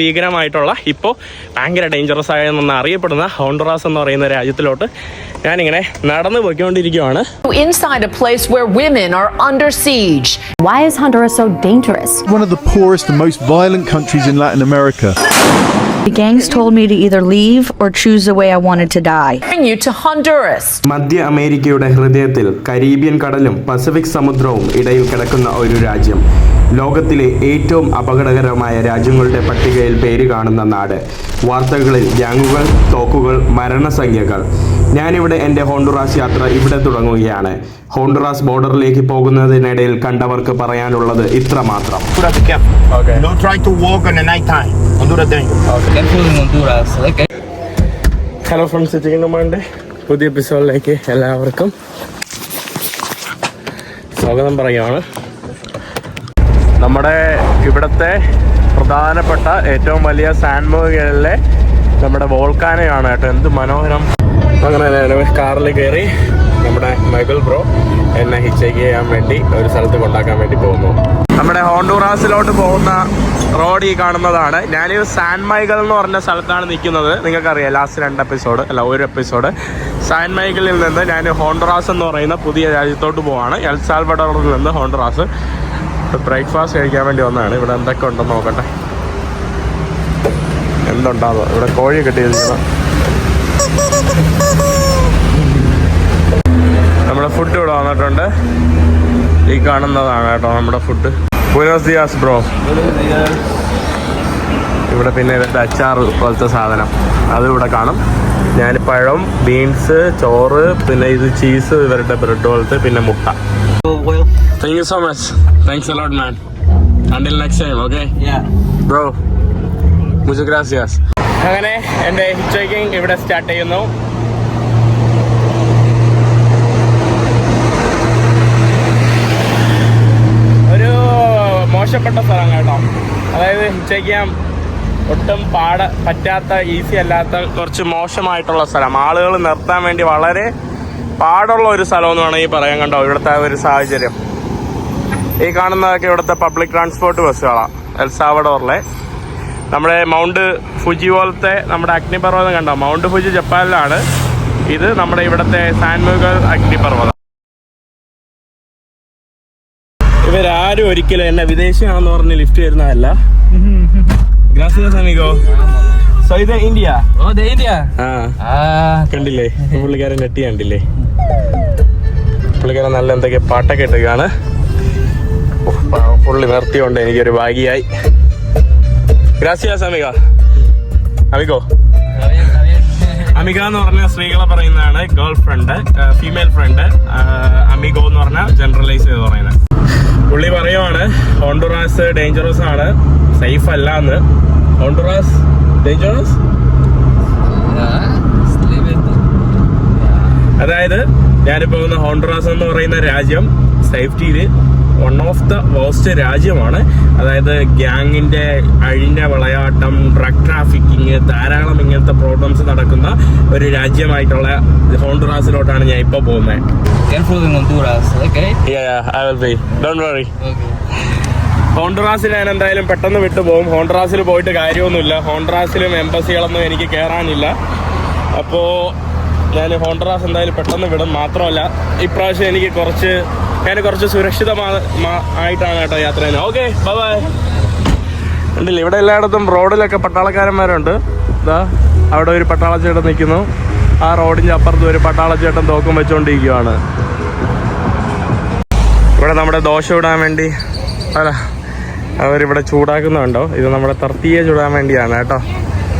ഭീകരമായിട്ടുള്ള ഇപ്പോൾ ഭയങ്കര ഡേഞ്ചറസ് ആയെന്ന് അറിയപ്പെടുന്ന ഹോണ്ടറാസ് എന്ന് പറയുന്ന രാജ്യത്തിലോട്ട് ഞാനിങ്ങനെ നടന്നു പോയിക്കൊണ്ടിരിക്കുകയാണ് inside a place where women are under siege. Why is Honduras so dangerous? one of the poorest and most violent countries in Latin America. The gangs told me to either leave or choose the way I wanted to die. Bring you to Honduras. മധ്യ അമേരിക്കയുടെ ഹൃദയത്തിൽ Caribbean കടലും Pacific സമുദ്രവും ഇടയിൽ കിടക്കുന്ന ഒരു രാജ്യം ലോകത്തിലെ ഏറ്റവും അപകടകരമായ രാജ്യങ്ങളുടെ പട്ടികയിൽ പേര് കാണുന്ന നാട്. വാർത്തകളിൽ ഗ്യാങ്ങുകൾ തോക്കുകൾ മരണസംഖ്യകൾ. ഞാനിവിടെ എന്റെ ഹോണ്ടുറാസ് യാത്ര ഇവിടെ തുടങ്ങുകയാണ്. ഹോണ്ടുറാസ് ബോർഡറിലേക്ക് പോകുന്നതിനിടയിൽ കണ്ടവർക്ക് പറയാനുള്ളത് ഇത്ര മാത്രം ഹലോ ഫ്രണ്ട്സ് ചിക്കന്റെ പുതിയ എപ്പിസോഡിലേക്ക് എല്ലാവർക്കും സ്വാഗതം പറയുകയാണ്. നമ്മുടെ ഇവിടുത്തെ പ്രധാനപ്പെട്ട ഏറ്റവും വലിയ സാൻമുകളിലെ നമ്മുടെ വോൾക്കാനയാണ് കേട്ടോ എന്ത് മനോഹരം. അങ്ങനെ കാറിൽ കയറി നമ്മുടെ മൈബിൾ ബ്രോ എന്നെ ഹിച്ചേക്ക് ചെയ്യാൻ വേണ്ടി ഒരു സ്ഥലത്ത് കൊണ്ടാക്കാൻ വേണ്ടി പോകുന്നു. നമ്മുടെ ഹോണ്ടൂറാസിലോട്ട് പോകുന്ന റോഡ് ഈ കാണുന്നതാണ്. ഞാൻ സാൻ മൈഗൽ എന്ന് പറഞ്ഞ സ്ഥലത്താണ് നിൽക്കുന്നത്. നിങ്ങൾക്കറിയാം ലാസ്റ്റ് രണ്ട് എപ്പിസോഡ് അല്ല ഒരു എപ്പിസോഡ് സാൻ മൈഗലിൽ നിന്ന് ഞാൻ ഹോണ്ടറാസ് എന്ന് പറയുന്ന പുതിയ രാജ്യത്തോട്ട് പോവാണ്. എൽ സാൽവഡോറിൽ നിന്ന് ഹോണ്ടറാസ് ബ്രേക്ക്ഫാസ്റ്റ് കഴിക്കാൻ വേണ്ടി വന്നതാണ്. ഇവിടെ എന്തൊക്കെ ഉണ്ടെന്ന് നോക്കട്ടെ. എന്തുണ്ടാവോ? ഇവിടെ കോഴി കിട്ടിയിരിക്കണം നമ്മുടെ ഫുഡ് ഇവിടെ വന്നിട്ടുണ്ട്. ഈ കാണുന്നതാണ് കേട്ടോ നമ്മുടെ ഫുഡ് ബുനോസ് ബ്രോ. ഇവിടെ പിന്നെ ഇതിന്റെ അച്ചാർ പോലത്തെ സാധനം. അത് ഇവിടെ കാണും. ഞാൻ പഴം ബീൻസ് ചോറ് പിന്നെ ഇത് ചീസ് ഇവരുടെ ബ്രെഡ് പോലത്തെ പിന്നെ മുട്ട. Thank much. Thanks a lot, man. Until next time, okay? Yeah. Bro, muchas gracias. അങ്ങനെ എന്റെ ഹിറ്റ് ഹിച്ചേക്കിംഗ് ഇവിടെ സ്റ്റാർട്ട് ചെയ്യുന്നു ഒരു മോശപ്പെട്ട സ്ഥലം കേട്ടോ അതായത് ഹിറ്റ് ഹിച്ചയ്ക്കാൻ ഒട്ടും പാട പറ്റാത്ത ഈസി അല്ലാത്ത കുറച്ച് മോശമായിട്ടുള്ള സ്ഥലം ആളുകൾ നിർത്താൻ വേണ്ടി വളരെ പാടുള്ള ഒരു സ്ഥലം എന്ന് വേണമെങ്കിൽ പറയാൻ കണ്ടോ? ഇവിടുത്തെ ഒരു സാഹചര്യം. ഈ കാണുന്നതൊക്കെ ഇവിടുത്തെ പബ്ലിക് ട്രാൻസ്പോർട്ട് ബസ്സുകളാണ് എൽസാവഡോറിലെ നമ്മുടെ മൗണ്ട് ഫുജി പോലത്തെ നമ്മുടെ അഗ്നിപർവതം കണ്ടോ? മൗണ്ട് ഫുജി ജപ്പാനിലാണ്. ഇത് നമ്മുടെ ഇവിടുത്തെ സാൻമുഗൽ അഗ്നിപർവതം. ഇവരാരും ഒരിക്കലും എന്നെ വിദേശിയാണെന്ന് പറഞ്ഞ് ലിഫ്റ്റ് തരുന്നതല്ല ഗ്രാസിയസ് അമിഗോ സോ ഇത് ഇന്ത്യ ഓ ദേ ഇന്ത്യ ആ. കണ്ടില്ലേ? പുള്ളിക്കാരൻ നെട്ടി കണ്ടില്ലേ? പുള്ളിക്കാരൻ നല്ല എന്തൊക്കെ പാട്ടൊക്കെ ഇട്ടൊക്കെയാണ് പുള്ളി നിർത്തിയോണ്ട് എനിക്കൊരു ഭാഗ്യായി. ഗ്രാസിയാസ് അമിക അമികോ. അമിക എന്ന് പറഞ്ഞ സ്ത്രീകളെ പറയുന്നതാണ്. ഗേൾ ഫ്രണ്ട് ഫീമെയിൽ ഫ്രണ്ട് അമിഗോ എന്ന് പറഞ്ഞാൽ ജനറലൈസ് ചെയ്ത് പറയുന്നത്. പുള്ളി പറയുവാണ് ഹോണ്ടുറാസ് ഡേഞ്ചറസ് ആണ്. സേഫ് അല്ല എന്ന് ഹോണ്ടുറാസ് ഡേഞ്ചറസ്. അതായത് ഞാനിപ്പോൾ പോകുന്ന ഹോണ്ടുറാസ് എന്ന് പറയുന്ന രാജ്യം സേഫ്റ്റിയിൽ വൺ ഓഫ് ദ വേസ്റ്റ് രാജ്യമാണ്. അതായത് ഗ്യാങ്ങിന്റെ അഴിഞ്ഞ വിളയാട്ടം ഡ്രഗ് ട്രാഫിക്കിങ് ധാരാളം ഇങ്ങനത്തെ പ്രോബ്ലംസ് നടക്കുന്ന ഒരു രാജ്യമായിട്ടുള്ള ഹോണ്ടുറാസിലോട്ടാണ് ഞാൻ ഇപ്പോൾ പോകുന്നത്. ഹോണ്ടറാസിൽ ഞാൻ എന്തായാലും പെട്ടെന്ന് വിട്ടുപോകും ഹോണ്ടറാസിൽ പോയിട്ട് കാര്യമൊന്നുമില്ല. ഹോണ്ടറാസിലും എംബസികളൊന്നും എനിക്ക് കയറാനില്ല അപ്പോൾ ഞാൻ ഹോണ്ടറാസ് എന്തായാലും പെട്ടെന്ന് വിടും. മാത്രമല്ല ഇപ്രാവശ്യം എനിക്ക് കുറച്ച് ഞാൻ കുറച്ച് സുരക്ഷിതമാ ആയിട്ടാണ് കേട്ടോ യാത്ര ചെയ്യുന്നത്. ഓക്കെ ബൈ ഉണ്ടല്ലേ ഇവിടെ എല്ലായിടത്തും റോഡിലൊക്കെ പട്ടാളക്കാരന്മാരുണ്ട്. ഇതാ അവിടെ ഒരു പട്ടാളച്ചേട്ടൻ നിൽക്കുന്നു. ആ റോഡിന്റെ അപ്പുറത്ത് ഒരു പട്ടാളച്ചേട്ടൻ തോക്കും വെച്ചുകൊണ്ടിരിക്കുകയാണ് ഇവിടെ നമ്മുടെ ദോശ ഇടാൻ വേണ്ടി അല്ല അവരിവിടെ ചൂടാക്കുന്നുണ്ടോ ഇത് നമ്മുടെ തർത്തിയെ ചൂടാൻ വേണ്ടിയാണ് കേട്ടോ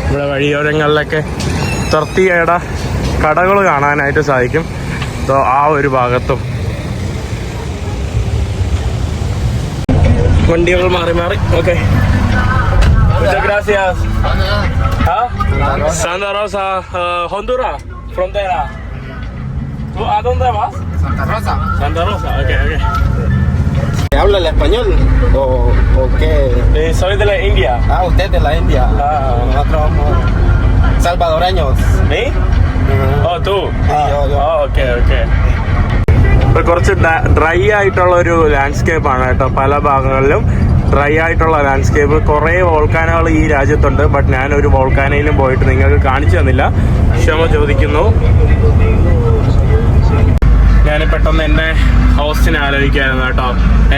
നമ്മുടെ വഴിയോരങ്ങളിലൊക്കെ തർത്തിയയുടെ കടകൾ കാണാനായിട്ട് സാധിക്കും അപ്പോൾ ആ ഒരു ഭാഗത്തും വണ്ടികൾ മാറി മാറി okay gracias. ¿Ah? Santa Rosa, uh, Honduras, frontera. ¿Tú a dónde vas? Santa Rosa. Santa Rosa, ok, ok. ¿Habla el español o, o qué? Eh, soy de la India. Ah, usted de la India. Ah. Nosotros somos salvadoreños. ¿Me? Uh -huh. Oh, tú. Ah. yo, yo. Okay ok. ഇപ്പൊ കുറച്ച് dry ആയിട്ടുള്ള ഒരു landscape ആണ് കേട്ടോ പല ഭാഗങ്ങളിലും dry ആയിട്ടുള്ള landscape കുറേ വോൾക്കാനകൾ ഈ രാജ്യത്തുണ്ട് ബട്ട് ഞാൻ ഒരു വോൾക്കാനയിലും പോയിട്ട് നിങ്ങൾക്ക് കാണിച്ചു തന്നില്ല ക്ഷമ ചോദിക്കുന്നു ഞാൻ പെട്ടെന്ന് എന്റെ ഹോസ്റ്റിനെ ആലോചിക്കായിരുന്നു കേട്ടോ.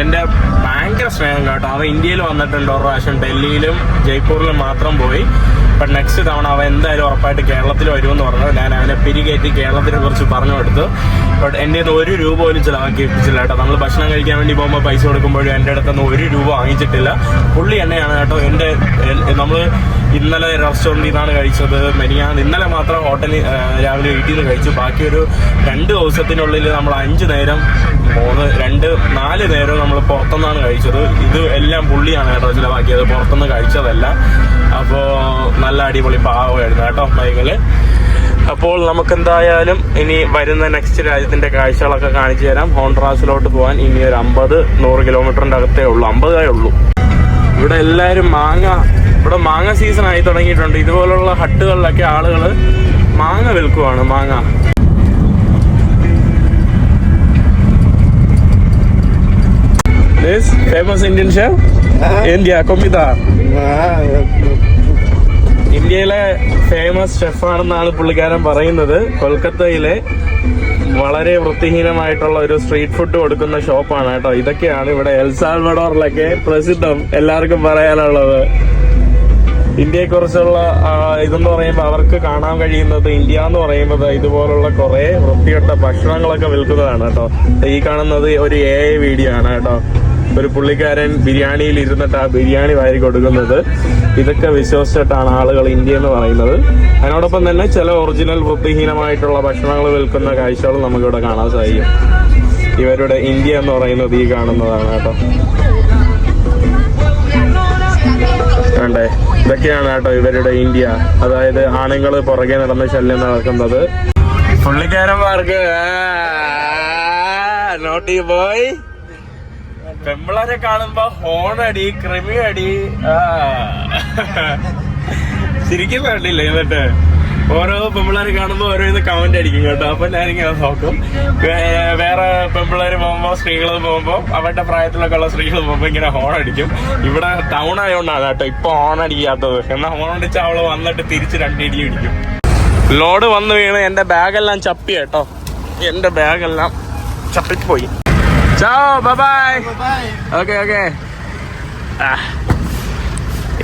എന്റെ ഭയങ്കര സ്നേഹം കേട്ടോ. അവൻ ഇന്ത്യയിൽ വന്നിട്ടുണ്ട് ഒരു പ്രാവശ്യം. ഡൽഹിയിലും ജയ്പൂരിലും മാത്രം പോയി. ഇപ്പം നെക്സ്റ്റ് തവണ അവൻ എന്തായാലും ഉറപ്പായിട്ട് കേരളത്തിൽ വരുമെന്ന് പറഞ്ഞു. ഞാൻ അവനെ പിരികയറ്റി കേരളത്തിനെ കുറിച്ച് പറഞ്ഞു കൊടുത്തു. ബട്ട് എന്റെ അടുത്ത് ഒരു രൂപ പോലും ചിലവാക്കി ഏൽപ്പിച്ചില്ല കേട്ടോ. നമ്മൾ ഭക്ഷണം കഴിക്കാൻ വേണ്ടി പോകുമ്പോൾ പൈസ കൊടുക്കുമ്പോഴും എന്റെ അടുത്ത് നിന്ന് ഒരു രൂപ വാങ്ങിച്ചിട്ടില്ല. പുള്ളി എന്നെയാണ് കേട്ടോ എന്റെ നമ്മൾ ഇന്നലെ റെസ്റ്റോറന്റിൽ നിന്നാണ് കഴിച്ചത്. മെനിയാൻ ഇന്നലെ മാത്രം ഹോട്ടലിൽ രാവിലെ വീട്ടിൽ നിന്ന് കഴിച്ചു. ബാക്കി ഒരു രണ്ട് ദിവസത്തിനുള്ളിൽ നമ്മൾ അഞ്ച് നേരം മൂന്ന് രണ്ട് നാല് നേരം നമ്മൾ പുറത്തുനിന്നാണ് കഴിച്ചത്. ഇത് എല്ലാം പുള്ളിയാണ് കേട്ടോ ചിലവാക്കിയത്. പുറത്തുനിന്ന് കഴിച്ചതല്ല. അപ്പോൾ നല്ല അടിപൊളി പാവമായിരുന്നു കേട്ടോ മൈകൾ അപ്പോൾ നമുക്ക് എന്തായാലും ഇനി വരുന്ന നെക്സ്റ്റ് രാജ്യത്തിന്റെ കാഴ്ചകളൊക്കെ കാണിച്ചു തരാം. ഹോൺട്രാസിലോട്ട് പോകാൻ ഇനി ഒരു അമ്പത് നൂറ് കിലോമീറ്ററിന്റെ അകത്തേ ഉള്ളൂ. അമ്പതേ ഉള്ളൂ. ഇവിടെ എല്ലാവരും മാങ്ങ ഇവിടെ മാങ്ങ സീസൺ ആയി തുടങ്ങിയിട്ടുണ്ട്. ഇതുപോലുള്ള ഹട്ടുകളിലൊക്കെ ആളുകൾ മാങ്ങ വിൽക്കുവാണ് മാങ്ങ. This famous Indian chef? India, Komita. ഇന്ത്യയിലെ ഫേമസ് ഷെഫാണെന്നാണ് പുള്ളിക്കാരൻ പറയുന്നത്. കൊൽക്കത്തയിലെ വളരെ വൃത്തിഹീനമായിട്ടുള്ള ഒരു സ്ട്രീറ്റ് ഫുഡ് കൊടുക്കുന്ന ഷോപ്പാണ് കേട്ടോ. ഇതൊക്കെയാണ് ഇവിടെ എൽസാൽവഡോറിലൊക്കെ പ്രസിദ്ധം. എല്ലാവർക്കും പറയാനുള്ളത്. ഇന്ത്യയെ കുറിച്ചുള്ള ഇതെന്ന് പറയുമ്പോൾ അവർക്ക് കാണാൻ കഴിയുന്നത് ഇന്ത്യ എന്ന് പറയുമ്പോൾ ഇതുപോലുള്ള കുറെ വൃത്തികെട്ട ഭക്ഷണങ്ങളൊക്കെ വിൽക്കുന്നതാണ് കേട്ടോ. ഈ കാണുന്നത് ഒരു എ വീഡിയോ ആണ് കേട്ടോ. ഒരു പുള്ളിക്കാരൻ ബിരിയാണിയിൽ ഇരുന്നിട്ട് ആ ബിരിയാണി വാരി കൊടുക്കുന്നത്. ഇതൊക്കെ വിശ്വസിച്ചിട്ടാണ് ആളുകൾ ഇന്ത്യ എന്ന് പറയുന്നത്. അതിനോടൊപ്പം തന്നെ ചില ഒറിജിനൽ വൃത്തിഹീനമായിട്ടുള്ള ഭക്ഷണങ്ങൾ വിൽക്കുന്ന കാഴ്ചകൾ നമുക്കിവിടെ കാണാൻ സാധിക്കും. ഇവരുടെ ഇന്ത്യ എന്ന് പറയുന്നത് ഈ കാണുന്നതാണ് കേട്ടോ. ഇതൊക്കെയാണ് കേട്ടോ ഇവരുടെ ഇന്ത്യ. അതായത് ആണുങ്ങൾ പുറകെ നടന്ന് ശല്യം നടക്കുന്നത്. പുള്ളിക്കാരന്മാർക്ക് നോട്ടി പോയി പെമ്പിളരെ കാണുമ്പോ ഹോണടി ക്രിമിയടി. ശരിക്കും വേണ്ടില്ല എന്നിട്ട്? ഓരോ പെമ്പിള്ളേർ കാണുമ്പോൾ ഓരോ ഇത് കമന്റ് അടിക്കും കേട്ടോ. അപ്പൊ ഞാനിങ്ങനെ നോക്കും. വേറെ പെമ്പിള്ളേര് പോകുമ്പോ സ്ത്രീകൾ പോകുമ്പോ അവരുടെ പ്രായത്തിലൊക്കെ ഉള്ള സ്ത്രീകൾ പോകുമ്പോ ഇങ്ങനെ ഹോൺ അടിക്കും. ഇവിടെ ടൗൺ ആയതുകൊണ്ടാണ് കേട്ടോ ഇപ്പൊ ഹോൺ അടിക്കാത്തത്. എന്നാൽ ഹോൺ അടിച്ച അവൾ വന്നിട്ട് തിരിച്ച് രണ്ടിടി അടിക്കും ലോഡ് വന്നു വീണ് എന്റെ ബാഗെല്ലാം ചപ്പി കേട്ടോ. എന്റെ ബാഗെല്ലാം ചപ്പിപ്പോയി. ചാവോ ഓക്കെ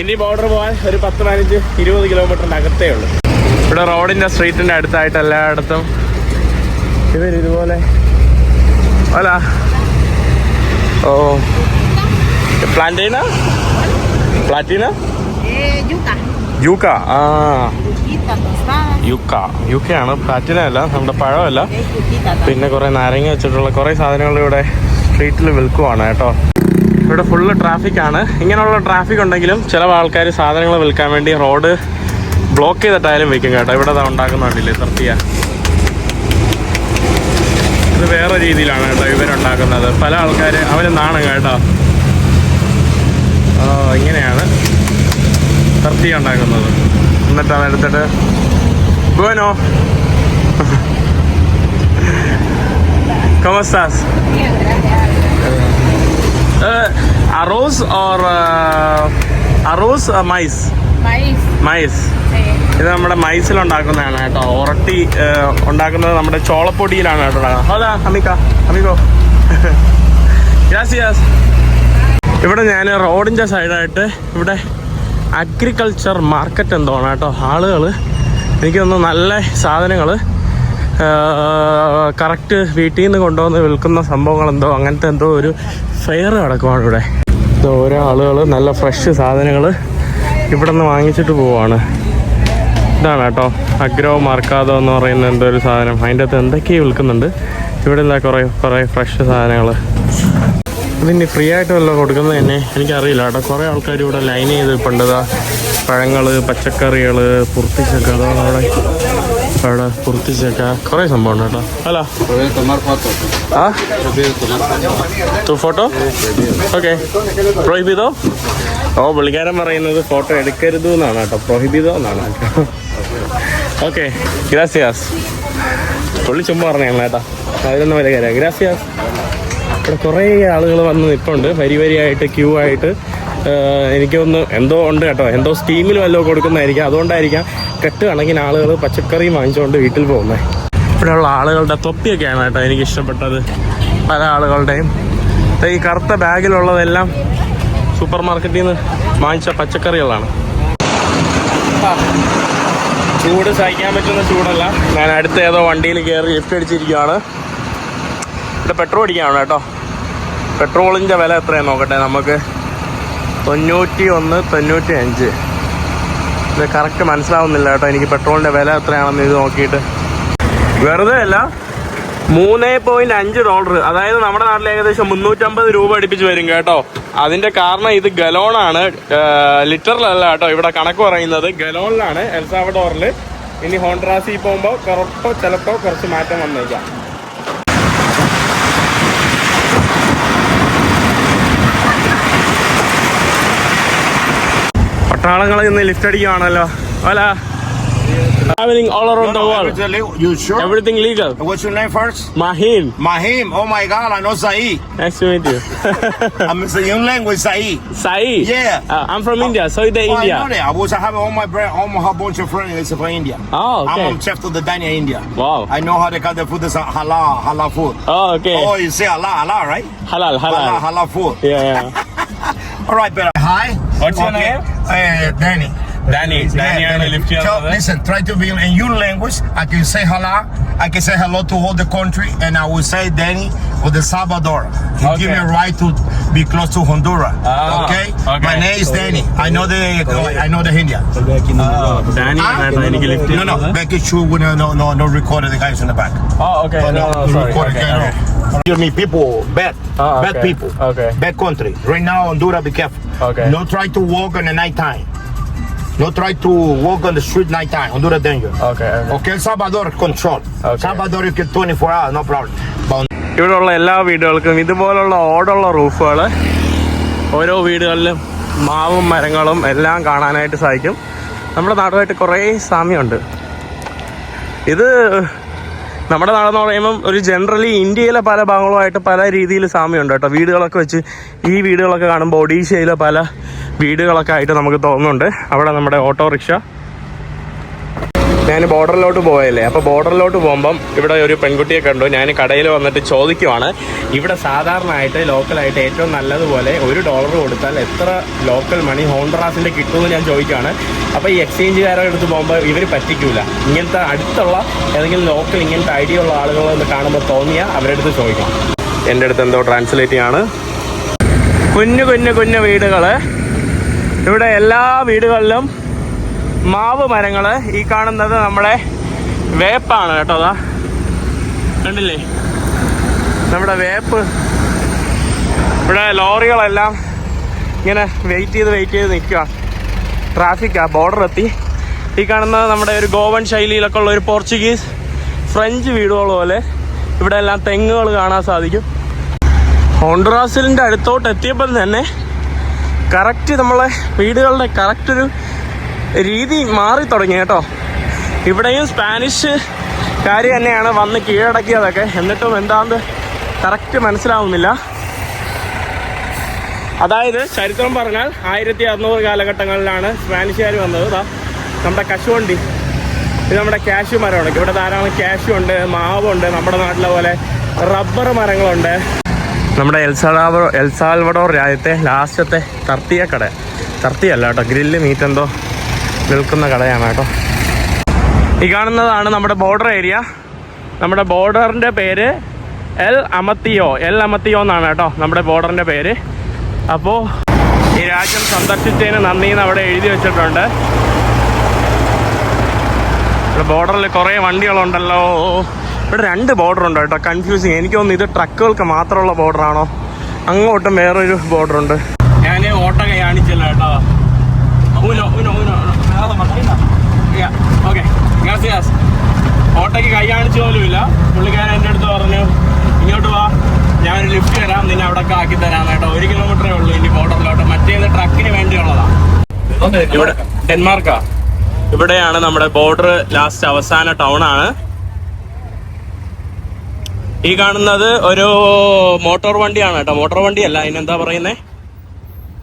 ഇനി ബോർഡർ പോകാൻ ഒരു പത്ത് പതിനഞ്ച് ഇരുപത് കിലോമീറ്ററിന്റെ അകത്തേ ഉള്ളൂ. ഇവിടെ റോഡിന്റെ സ്ട്രീറ്റിന്റെ അടുത്തായിട്ട് എല്ലായിടത്തും ഇവർ ഇതുപോലെ അല്ല. ഓ. പ്ലാന്റീന? പ്ലാറ്റീന? യൂക്ക. ആ. യുക്ക. യുക്കയാണ്. പ്ലാറ്റിന അല്ല നമ്മുടെ പഴമല്ല. പിന്നെ കുറെ നാരങ്ങ വെച്ചിട്ടുള്ള കുറെ സാധനങ്ങൾ ഇവിടെ സ്ട്രീറ്റിൽ വിൽക്കുവാണ് കേട്ടോ. ഇവിടെ ഫുള്ള് ട്രാഫിക് ആണ്. ഇങ്ങനെയുള്ള ട്രാഫിക് ഉണ്ടെങ്കിലും ചില ആൾക്കാർ സാധനങ്ങൾ വിൽക്കാൻ വേണ്ടി റോഡ് ബ്ലോക്ക് ചെയ്തിട്ടായാലും വെക്കും കേട്ടോ. ഇവിടെ ഉണ്ടാക്കുന്ന കണ്ടില്ലേ സർത്തിയ ഇത് വേറെ രീതിയിലാണ് കേട്ടോ ഇവരുണ്ടാക്കുന്നത്. പല ആൾക്കാർ നാണം കേട്ടോ. ഇങ്ങനെയാണ് സർത്തിയ ഉണ്ടാക്കുന്നത്. എന്നിട്ടാണ് എടുത്തിട്ട് ബോനോ ¿Cómo estás? Or arroz or mais? മൈസ്. ഇത് നമ്മുടെ മൈസിൽ ഉണ്ടാക്കുന്നതാണ് കേട്ടോ ഉറട്ടി ഉണ്ടാക്കുന്നത് നമ്മുടെ ചോളപ്പൊടിയിലാണ് കേട്ടോ. ഹോലാ അമിക്ക അമിക്കോ. യാസ് ഇവിടെ ഞാൻ റോഡിന്റെ സൈഡായിട്ട് ഇവിടെ അഗ്രികൾച്ചർ മാർക്കറ്റ് എന്തോ ആണ് കേട്ടോ. ആളുകൾ എനിക്ക് നല്ല സാധനങ്ങൾ കറക്റ്റ് വീട്ടിൽ നിന്ന് കൊണ്ടുവന്ന് വിൽക്കുന്ന സംഭവങ്ങൾ എന്തോ അങ്ങനത്തെ എന്തോ ഒരു ഫെയർ കിടക്കുവാണ് ഇവിടെ. ഓരോ ആളുകൾ നല്ല ഫ്രഷ് സാധനങ്ങൾ ഇവിടെ നിന്ന് വാങ്ങിച്ചിട്ട് പോവാണ്. ഇതാണ് കേട്ടോ. അഗ്രോ മാർക്കാദോ എന്ന് പറയുന്ന എന്തോ ഒരു സാധനം. അതിന്റെ അകത്ത് എന്തൊക്കെയോ വിൽക്കുന്നുണ്ട്. ഇവിടെ എന്താ കുറേ കുറേ ഫ്രഷ് സാധനങ്ങൾ ഇതിന് ഫ്രീ ആയിട്ട് വല്ലതും കൊടുക്കുന്നത് തന്നെ എനിക്കറിയില്ല കേട്ടോ. കുറേ ആൾക്കാർ ഇവിടെ ലൈൻ ചെയ്ത് പണ്ടതാ പഴങ്ങൾ പച്ചക്കറികൾ പുറത്തിച്ചൊക്കെ അതോ അവിടെ. അവിടെ പുറത്തിച്ചക്ക കുറേ സംഭവം കേട്ടോ. അല്ല. ഫോട്ടോ ഓക്കെ പ്രൊഹിബിതോ ഓ പുള്ളിക്കാരൻ പറയുന്നത് ഫോട്ടോ എടുക്കരുത് എന്നാണ് കേട്ടോ. പ്രൊഹിബിതോ എന്നാണ്. ഓക്കെ ഗ്രാസിയാസ് പുള്ളി ചുമ്മാ പറഞ്ഞാണ് കേട്ടോ. അതിലൊന്നും വലിയ കാര്യം ഗ്രാസിയാസ് ഇവിടെ കുറേ ആളുകൾ വന്ന് നിൽപ്പുണ്ട് വരി വരിയായിട്ട് ക്യൂ ആയിട്ട്. എനിക്കൊന്ന് എന്തോ ഉണ്ട് കേട്ടോ. എന്തോ സ്കീമിൽ വല്ലതും കൊടുക്കുന്നതായിരിക്കാം. അതുകൊണ്ടായിരിക്കാം കെട്ട് കണക്കിന് ആളുകൾ പച്ചക്കറിയും വാങ്ങിച്ചുകൊണ്ട് വീട്ടിൽ പോകുന്നത് ഇവിടെയുള്ള ആളുകളുടെ തൊപ്പിയൊക്കെയാണ് കേട്ടോ എനിക്ക് ഇഷ്ടപ്പെട്ടത്. പല ആളുകളുടെയും. ഈ കറുത്ത ബാഗിലുള്ളതെല്ലാം സൂപ്പർ മാർക്കറ്റിൽ നിന്ന് വാങ്ങിച്ച പച്ചക്കറികളാണ്. ചൂട് സഹിക്കാൻ പറ്റുന്ന ചൂടല്ല. ഞാൻ അടുത്ത ഏതോ വണ്ടിയിൽ കയറി ലിഫ്റ്റ് അടിച്ചിരിക്കുകയാണ് ഇവിടെ പെട്രോൾ അടിക്കാണ് കേട്ടോ. പെട്രോളിന്റെ വില എത്രയാണ് നോക്കട്ടെ നമുക്ക്. തൊണ്ണൂറ്റി ഒന്ന് തൊണ്ണൂറ്റി അഞ്ച് ഇത് കറക്റ്റ് മനസ്സിലാവുന്നില്ല കേട്ടോ. എനിക്ക് പെട്രോളിന്റെ വില എത്രയാണെന്ന് ഇത് നോക്കിയിട്ട്. വെറുതെ അല്ല മൂന്ന് പോയിന്റ് അഞ്ച് ഡോളർ അതായത് നമ്മുടെ നാട്ടിൽ ഏകദേശം മുന്നൂറ്റമ്പത് രൂപ അടുപ്പിച്ച് വരും കേട്ടോ. അതിന്റെ കാരണം ഇത് ഗലോണാണ്. ലിറ്ററിലല്ല കേട്ടോ ഇവിടെ കണക്ക് പറയുന്നത്. ഗലോണിലാണ് എൽസാവഡോറിൽ ഇനി ഹോൺട്രാസി പോകുമ്പോൾ കുറപ്പോ ചിലപ്പോൾ കുറച്ച് മാറ്റം വന്നേക്കാം. പട്ടാളങ്ങൾ ഇന്ന് ലിഫ്റ്റ് അടിക്കുകയാണല്ലോ അല്ല travelling all around the world You sure? Everything legal What's your name first? Mahim, Mahim. Oh my God, I know Saeed. nice to meet you. I'm Mr. Young Language Saeed. Sai. Yeah. Uh, I'm from India. Soy de Oh, I India. know that. I was having all my bread, all my whole bunch of friends is from India. Oh, okay. I'm chef to the Dania India. Wow. I know how they cut the food. Is halal, halal food. Oh, okay. Oh, you say halal, halal, right? Halal, halal. halal, halal food. Yeah, yeah. All right, better. Hi. What's your name? Uh, Danny. Danny, Danny yeah, Danny. So, listen, try to be in your language. I can say hello. I can say hello to all the country, and I will say Danny with the Salvador. You okay. give me a right to be close to Honduras. Ah, okay? okay? My name is Danny. I know the I know the Hindi. Uh, oh, Danny, ah? No, no. Make sure we no no no no record the guys in the back. Oh, okay. So, no, no, no, sorry. Okay, okay. Excuse me, people, bad, oh, okay. bad people, okay. bad country. Right now, Honduras, be careful. Okay. Don't try to walk in the night time. No try to walk on the street nighttime. Honduras danger. Okay, okay. Okay, El Salvador control. Okay. Salvador you can 24 hours, no problem. But ഇവിടെയുള്ള എല്ലാ വീടുകൾക്കും ഇതുപോലുള്ള ഓടുള്ള റൂഫുകൾ ഓരോ വീടുകളിലും മാവും മരങ്ങളും എല്ലാം കാണാനായിട്ട് സാധിക്കും നമ്മുടെ നാടുമായിട്ട് കുറേ സാമ്യമുണ്ട് ഇത് നമ്മുടെ നാടെന്ന് പറയുമ്പം ഒരു ജനറലി ഇന്ത്യയിലെ പല ഭാഗങ്ങളുമായിട്ട് പല രീതിയിൽ സാമ്യമുണ്ട് കേട്ടോ വീടുകളൊക്കെ വെച്ച് ഈ വീടുകളൊക്കെ കാണുമ്പോൾ ഒഡീഷയിലെ പല വീടുകളൊക്കെ ആയിട്ട് നമുക്ക് തോന്നുന്നുണ്ട്. അവിടെ നമ്മുടെ ഓട്ടോറിക്ഷ. ഞാൻ ബോർഡറിലോട്ട് പോയല്ലേ? അപ്പോൾ ബോർഡറിലോട്ട് പോകുമ്പം ഇവിടെ ഒരു പെൺകുട്ടിയെ കണ്ടു. ഞാൻ കടയിൽ വന്നിട്ട് ചോദിക്കുവാണ് ഇവിടെ സാധാരണയായിട്ട് ലോക്കലായിട്ട് ഏറ്റവും നല്ലതുപോലെ ഒരു ഡോളർ കൊടുത്താൽ എത്ര ലോക്കൽ മണി ഹോൺഡ്രാസിന്റെ കിട്ടുമെന്ന് ഞാൻ ചോദിക്കുവാണ്. അപ്പോൾ ഈ എക്സ്ചേഞ്ചുകാരുടെ അടുത്ത് പോകുമ്പോൾ ഇവർ പറ്റിക്കൂല. ഇങ്ങനത്തെ അടുത്തുള്ള ഏതെങ്കിലും ലോക്കൽ ഇങ്ങനത്തെ ഐഡിയ ഉള്ള ആളുകളൊന്ന് കാണുമ്പോൾ തോന്നിയാൽ അവരുടെ അടുത്ത് ചോദിക്കാം എന്റെ അടുത്ത് എന്തോ ട്രാൻസ്ലേറ്റ് ചെയ്യാണ്. കുഞ്ഞു കുഞ്ഞു കുഞ്ഞു വീടുകൾ ഇവിടെ എല്ലാ വീടുകളിലും മാവ് മരങ്ങൾ ഈ കാണുന്നത് നമ്മുടെ വേപ്പാണ് കേട്ടോ അതാ. കണ്ടില്ലേ? നമ്മുടെ വേപ്പ്. ഇവിടെ ലോറികളെല്ലാം ഇങ്ങനെ വെയിറ്റ് ചെയ്ത് വെയിറ്റ് ചെയ്ത് നിൽക്കുക. ട്രാഫിക്കാ ബോർഡർ എത്തി. ഈ കാണുന്നത് നമ്മുടെ ഒരു ഗോവൻ ശൈലിയിലൊക്കെ ഉള്ള ഒരു പോർച്ചുഗീസ് ഫ്രഞ്ച് വീടുകൾ പോലെ ഇവിടെ എല്ലാം തെങ്ങുകൾ കാണാൻ സാധിക്കും. ഹോണ്ട്രാസിലിന്റെ അടുത്തോട്ട് എത്തിയപ്പോൾ തന്നെ കറക്റ്റ് നമ്മളെ വീടുകളുടെ കറക്റ്റ് ഒരു രീതി മാറി തുടങ്ങി കേട്ടോ. ഇവിടെയും സ്പാനിഷ് കാര്യം തന്നെയാണ് വന്ന് കീഴടക്കിയതൊക്കെ. എന്നിട്ടും എന്താന്ന് കറക്റ്റ് മനസ്സിലാവുന്നില്ല. അതായത് ചരിത്രം പറഞ്ഞാൽ ആയിരത്തി അറുന്നൂറ് കാലഘട്ടങ്ങളിലാണ് സ്പാനിഷുകാർ വന്നത്. നമ്മുടെ കശുവണ്ടി. ഇത് നമ്മുടെ കാഷ്യു മരമാണ്. ഇവിടെ ധാരാളം കാഷ്യു ഉണ്ട് മാവുണ്ട് നമ്മുടെ നാട്ടിലെ പോലെ റബ്ബർ മരങ്ങളുണ്ട്. നമ്മുടെ എൽസാൽവഡോ എൽസാൽവഡോർ രാജ്യത്തെ ലാസ്റ്റത്തെ തർത്തിയ കട. തർത്തിയല്ല കേട്ടോ ഗ്രില്ല് മീറ്റ് എന്തോ വിൽക്കുന്ന കടയാണ് കേട്ടോ. ഈ കാണുന്നതാണ് നമ്മുടെ ബോർഡർ ഏരിയ. നമ്മുടെ ബോർഡറിന്റെ പേര് എൽ അമത്തിയോ എൽ അമത്തിയോ എന്നാണ് കേട്ടോ നമ്മുടെ ബോർഡറിന്റെ പേര്. അപ്പോൾ ഈ രാജ്യം സന്ദർശിച്ചതിന് നന്ദി എന്ന് അവിടെ എഴുതി വെച്ചിട്ടുണ്ട്. ബോർഡറിൽ കുറേ വണ്ടികളുണ്ടല്ലോ. ഇവിടെ രണ്ട് ബോർഡർ ഉണ്ട് കേട്ടോ. കൺഫ്യൂസിങ് എനിക്ക് തോന്നുന്നു ഇത് ട്രക്കുകൾക്ക് മാത്രമുള്ള ബോർഡർ ആണോ? അങ്ങോട്ടും വേറൊരു ബോർഡർ ഉണ്ട്. ഞാൻ ഓട്ടോ കാണിച്ചല്ലോ കേട്ടോ. ഓട്ടോയ്ക്ക് കൈ കാണിച്ച പോലുമില്ല പുള്ളിക്കാരൻ എന്റെ അടുത്ത് പറഞ്ഞു ഇങ്ങോട്ട് വാ. ഞാൻ ലിഫ്റ്റ് തരാം. നിന്നെ അവിടെ ആക്കി തരാം കേട്ടോ. ഒരു കിലോമീറ്ററേ ഉള്ളൂ ഇനി ബോർഡറിലോട്ട് മറ്റേത് ട്രക്കിന് വേണ്ടിയുള്ളതാണ് ഇവിടെ ഡെൻമാർക്കാ ഇവിടെയാണ് നമ്മുടെ ബോർഡർ ലാസ്റ്റ് അവസാന ടൗൺ ആണ്. ഈ കാണുന്നത് ഒരു മോട്ടോർ വണ്ടിയാണ് കേട്ടോ. മോട്ടോർ വണ്ടിയല്ല അതിനെന്താ പറയുന്നേ?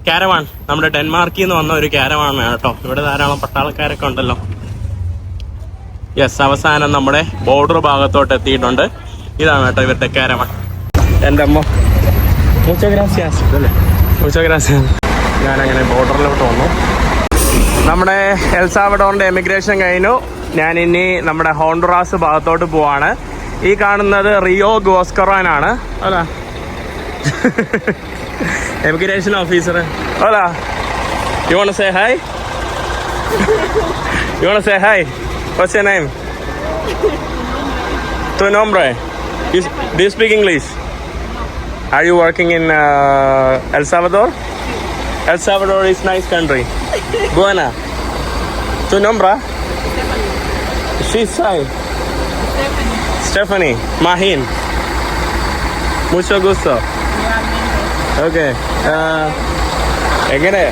കാരവാൻ നമ്മുടെ ഡെൻമാർക്കിൽ നിന്ന് വന്ന ഒരു കാരവാണ് കേട്ടോ. ഇവിടെ ധാരാളം പട്ടാളക്കാരൊക്കെ ഉണ്ടല്ലോ. യെസ് അവസാനം നമ്മുടെ ബോർഡർ ഭാഗത്തോട്ട് എത്തിയിട്ടുണ്ട്. ഇതാണ് കേട്ടോ ഇവരുടെ കാരവാൻ എന്റെ അമ്മ. ഞാനങ്ങനെ ബോർഡറിലോട്ട് വന്നു. നമ്മുടെ എൽസാവഡോറിന്റെ എമിഗ്രേഷൻ കഴിഞ്ഞു. ഞാൻ ഇനി നമ്മുടെ ഹോണ്ടുറാസ് ഭാഗത്തോട്ട് പോവാണ്. ഈ കാണുന്നത് റിയോ ഗോസ്കറാനാണ് അല്ല എമിഗ്രേഷൻ ഓഫീസർ അല്ല you won't say hi you won't say hi what's your name Tu nombre? You, do you speak English? Are you working in uh, El Salvador? El Salvador is nice country. Buena. Tu nombre? She's Sai. Stephanie. Mahin. Mucho gusto. Okay എങ്ങനെ?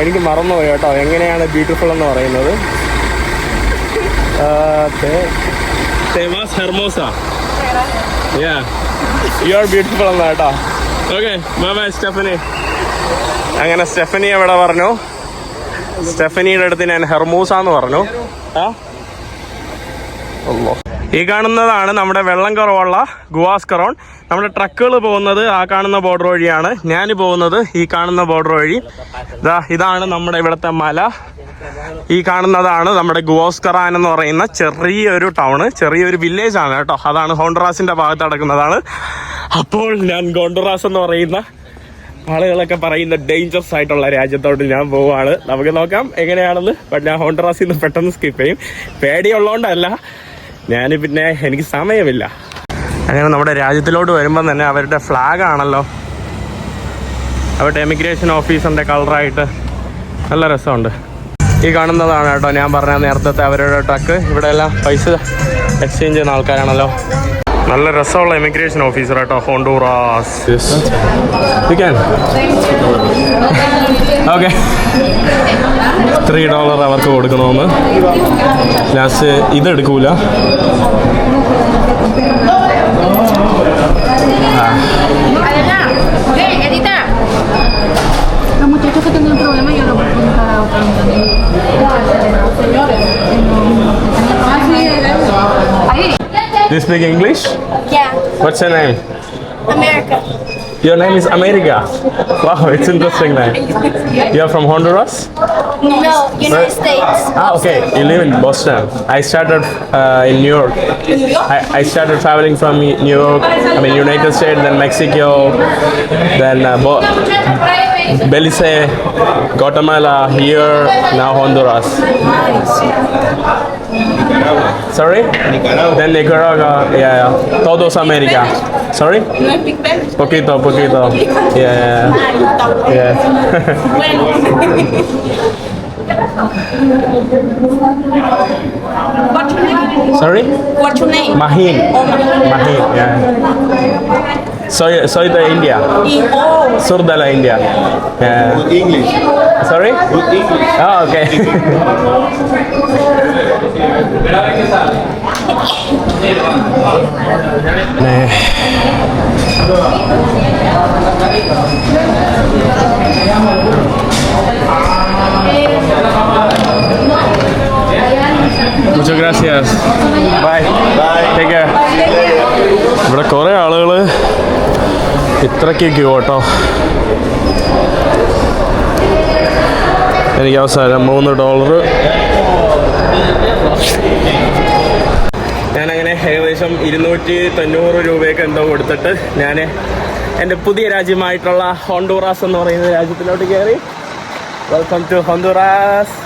എനിക്ക് മറന്നുപോയി കേട്ടോ. എങ്ങനെയാണ് beautiful എന്ന് പറയുന്നത്? Hermosa you are beautiful എന്നാ കേട്ടോ. Okay മാമ സ്റ്റെഫനി അങ്ങനെ സ്റ്റെഫനി എവിടെ പറഞ്ഞു? സ്റ്റെഫനിയുടെ അടുത്ത് ഞാൻ ഹെർമൂസ എന്ന് പറഞ്ഞു. ആ അല്ലോ. ഈ കാണുന്നതാണ് നമ്മുടെ വെള്ളം കുറവുള്ള ഗുവാസ്കറോൺ. നമ്മുടെ ട്രക്കുകൾ പോകുന്നത് ആ കാണുന്ന ബോർഡർ വഴിയാണ്. ഞാൻ പോകുന്നത് ഈ കാണുന്ന ബോർഡർ വഴി. ഇതാ ഇതാണ് നമ്മുടെ ഇവിടുത്തെ മല. ഈ കാണുന്നതാണ് നമ്മുടെ ഗുവാസ്കറാൻ എന്ന് പറയുന്ന ചെറിയൊരു ടൗണ് ചെറിയൊരു വില്ലേജ് ആണ് കേട്ടോ. അതാണ് ഹോണ്ടറാസിന്റെ ഭാഗത്ത് നടക്കുന്നതാണ്. അപ്പോൾ ഞാൻ ഗോണ്ടറാസ് എന്ന് പറയുന്ന ആളുകളൊക്കെ പറയുന്ന ഡേഞ്ചറസ് ആയിട്ടുള്ള രാജ്യത്തോട്ട് ഞാൻ പോവാണ്. നമുക്ക് നോക്കാം എങ്ങനെയാണെന്ന്. ഞാൻ ഹോണ്ടറാസിൽ നിന്ന് പെട്ടെന്ന് സ്കിപ്പ് ചെയ്യും. പേടിയുള്ളതുകൊണ്ടല്ല ഞാൻ പിന്നെ എനിക്ക് സമയമില്ല. അങ്ങനെ നമ്മുടെ രാജ്യത്തിലോട്ട് വരുമ്പോൾ തന്നെ അവരുടെ ഫ്ലാഗ് ആണല്ലോ. അവരുടെ എമിഗ്രേഷൻ ഓഫീസറിന്റെ കളറായിട്ട് നല്ല രസമുണ്ട്. ഈ കാണുന്നതാണ് കേട്ടോ ഞാൻ പറഞ്ഞ നേരത്തെ അവരുടെ ട്രക്ക് ഇവിടെ എല്ലാം പൈസ എക്സ്ചേഞ്ച് ചെയ്യുന്ന ആൾക്കാരാണല്ലോ. നല്ല രസമുള്ള ഇമിഗ്രേഷൻ ഓഫീസർ കേട്ടോ ഹോണ്ടൂറാസ് ഓക്കെ ത്രീ ഡോളർ അവർക്ക് കൊടുക്കണമെന്ന്. ലാസ്റ്റ് ഇതെടുക്കൂല muchachos que tengan problemas yo lo voy you speak English? Yeah, What's your name? America. Your name is America. Wow, it's interesting name. You're from Honduras? No, United States. Ah, okay. You live in Boston. I started uh, in New York. I, I started traveling from New York, I mean United States, then Mexico, then uh, Bo- Belize, Guatemala, here, now Honduras. Sorry? Then Nicaragua, yeah, yeah. Todos America. Sorry? Poquito, poquito. Yeah, yeah. yeah. What's your name? Sorry? What's your name? Mahin. Mahin, yeah. Soy, soy de India. Oh, Sur de la India. Yeah. English. Sorry? Oh, okay. 네. Muchas gracias. Bye. Bye. Take care. ഇവിടെ കുറേ ആളുകൾ ഇത്രയ്ക്ക് Q കേട്ടോ. എനിക്ക് അവസാനം മൂന്ന് dollar. ഞാനങ്ങനെ ഏകദേശം ഇരുന്നൂറ്റി തൊണ്ണൂറ് രൂപയൊക്കെ എന്തോ കൊടുത്തിട്ട് ഞാൻ എന്റെ പുതിയ രാജ്യമായിട്ടുള്ള ഹോണ്ടൂറാസ് എന്ന് പറയുന്ന രാജ്യത്തിലോട്ട് കയറി. Welcome to Honduras